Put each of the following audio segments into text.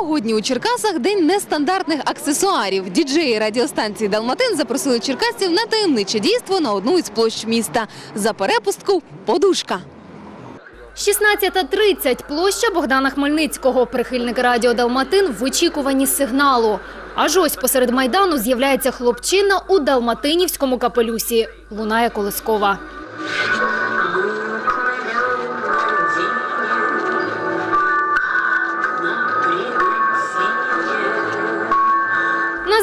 Сьогодні у Черкасах день нестандартних аксесуарів. Діджеї радіостанції Далматин запросили черкасців на таємниче дійство на одну із площ міста. За перепустку подушка. 16.30. Площа Богдана Хмельницького. Прихильники радіо Далматин в очікуванні сигналу. Аж ось посеред майдану з'являється хлопчина у далматинівському капелюсі. Лунає колискова.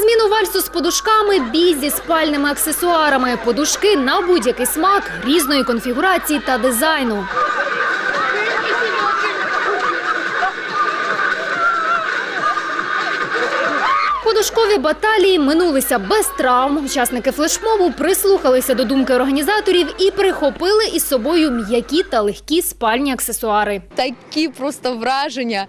Зміну вальсу з подушками бій зі спальними аксесуарами. Подушки на будь-який смак, різної конфігурації та дизайну. Подушкові баталії минулися без травм. Учасники флешмобу прислухалися до думки організаторів і прихопили із собою м'які та легкі спальні аксесуари. Такі просто враження,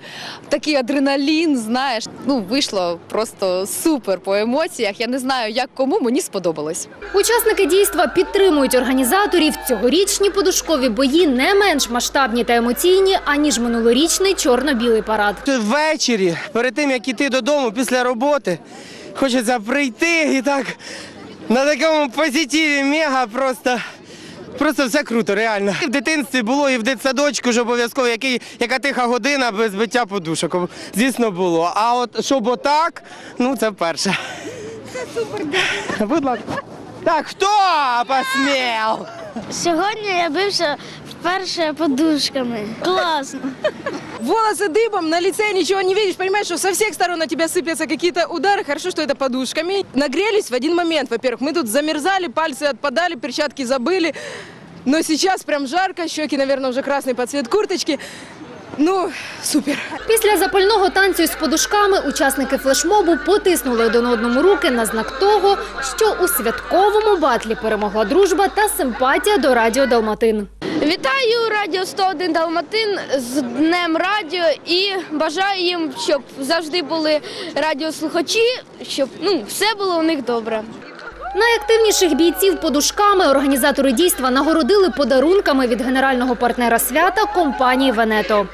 такий адреналін, знаєш. Ну, вийшло просто супер по емоціях. Я не знаю, як кому мені сподобалось. Учасники дійства підтримують організаторів. Цьогорічні подушкові бої не менш масштабні та емоційні, аніж минулорічний чорно-білий парад. Ввечері, перед тим як іти додому після роботи, хочеться прийти і так на такому позитиві мега просто. Просто все круто, реально. І в дитинстві було, і в дитсадочку ж обов'язково, яка тиха година без биття подушок. Звісно, було. А от щоб отак, ну це вперше. Це супер, Будь ласка. Так, хто посмів? Сьогодні я бився вперше подушками. Класно. волосы дыбом, на лице ничего не видишь, понимаешь, что со всех сторон на тебя сыплятся какие-то удары, хорошо, что это подушками. Нагрелись в один момент, во-первых, мы тут замерзали, пальцы отпадали, перчатки забыли, но сейчас прям жарко, щеки, наверное, уже красный под цвет курточки. Ну, супер. Після запального танцю з подушками учасники флешмобу потиснули один одному руки на знак того, що у святковому батлі перемогла дружба та симпатія до радіо Далматин. Вітаю Радіо 101 Далматин з Днем Радіо і бажаю їм, щоб завжди були радіослухачі, щоб ну все було у них добре. Найактивніших бійців подушками організатори дійства нагородили подарунками від генерального партнера свята компанії Венето.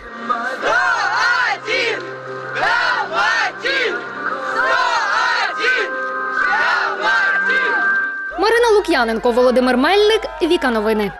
Марина Лук'яненко, Володимир Мельник, Віка Новини.